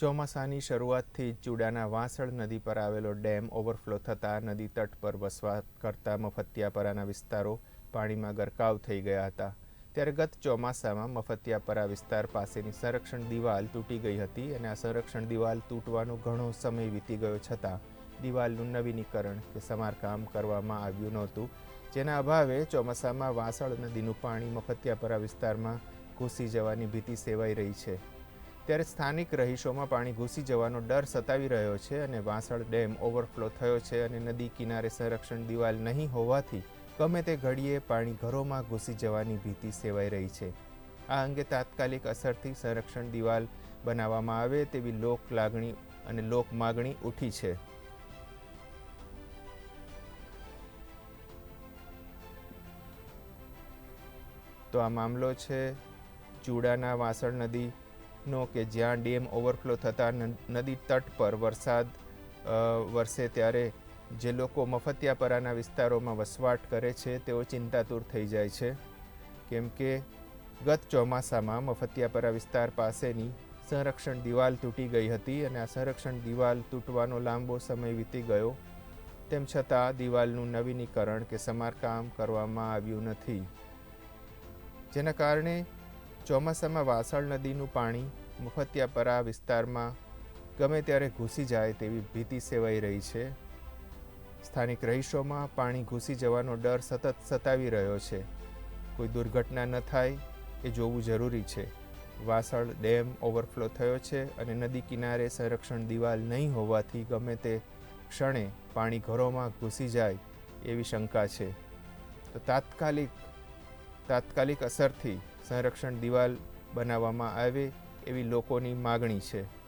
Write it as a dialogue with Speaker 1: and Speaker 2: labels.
Speaker 1: ચોમાસાની શરૂઆતથી ચૂડાના વાસળ નદી પર આવેલો ડેમ ઓવરફ્લો થતાં નદી તટ પર વસવાટ કરતા મફતિયાપરાના વિસ્તારો પાણીમાં ગરકાવ થઈ ગયા હતા. ત્યારે ગત ચોમાસામાં મફતિયાપરા વિસ્તાર પાસેની સંરક્ષણ દિવાલ તૂટી ગઈ હતી અને આ સંરક્ષણ દિવાલ તૂટવાનો ઘણો સમય વીતી ગયો છતાં દિવાલનું નવીનીકરણ કે સમારકામ કરવામાં આવ્યું નહોતું, જેના અભાવે ચોમાસામાં વાસળ નદીનું પાણી મફતિયાપરા વિસ્તારમાં ઘૂસી જવાની ભીતિ સેવાઈ રહી છે. ત્યારે સ્થાનિક રહીશોમાં પાણી ઘૂસી જવાનો ડર સતાવી રહ્યો છે અને વાસણ ડેમ ઓવરફ્લો થયો છે અને નદી કિનારે સંરક્ષણ દિવાલ નહીં હોવાથી ગમે તે ઘડીએ પાણી ઘરોમાં ઘૂસી જવાની ભીતિ સેવાઈ રહી છે. આ અંગે તાત્કાલિક અસરથી સંરક્ષણ દિવાલ બનાવવામાં આવે તેવી લોક લાગણી અને લોક માગણી ઉઠી છે. તો આ મામલો છે ચૂડાના વાસણ નદીનો કે જ્યાં ડેમ ઓવરફ્લો થતાં નદી તટ પર વરસાદ વરસે ત્યારે જે લોકો મફતિયાપરાના વિસ્તારોમાં વસવાટ કરે છે, તેઓ ચિંતાતુર થઈ જાય છે. કેમ કે ગત ચોમાસામાં મફતિયાપરા વિસ્તાર પાસેની સંરક્ષણ દિવાલ તૂટી ગઈ હતી અને આ સંરક્ષણ દિવાલ તૂટવાનો લાંબો સમય વીતી ગયો. તેમ છતાં દિવાલનું નવીનીકરણ કે સમારકામ કરવામાં આવ્યું નથી. જેના કારણે ચોમાસામાં વાસણ નદીનું પાણી મુફતિયાપરા વિસ્તારમાં ગમે ત્યારે ઘૂસી જાય તેવી ભીતિ સેવાઈ રહી છે. સ્થાનિક રહીશોમાં પાણી ઘૂસી જવાનો ડર સતત સતાવી રહ્યો છે. કોઈ દુર્ઘટના ન થાય એ જોવું જરૂરી છે. વાસળ ડેમ ઓવરફ્લો થયો છે અને નદી કિનારે સંરક્ષણ દિવાલ નહીં હોવાથી ગમે તે ક્ષણે પાણી ઘરોમાં ઘૂસી જાય એવી શંકા છે. તો તાત્કાલિક તાત્કાલિક અસરથી સંરક્ષણ દિવાલ બનાવવામાં આવે એવી લોકોની માગણી છે.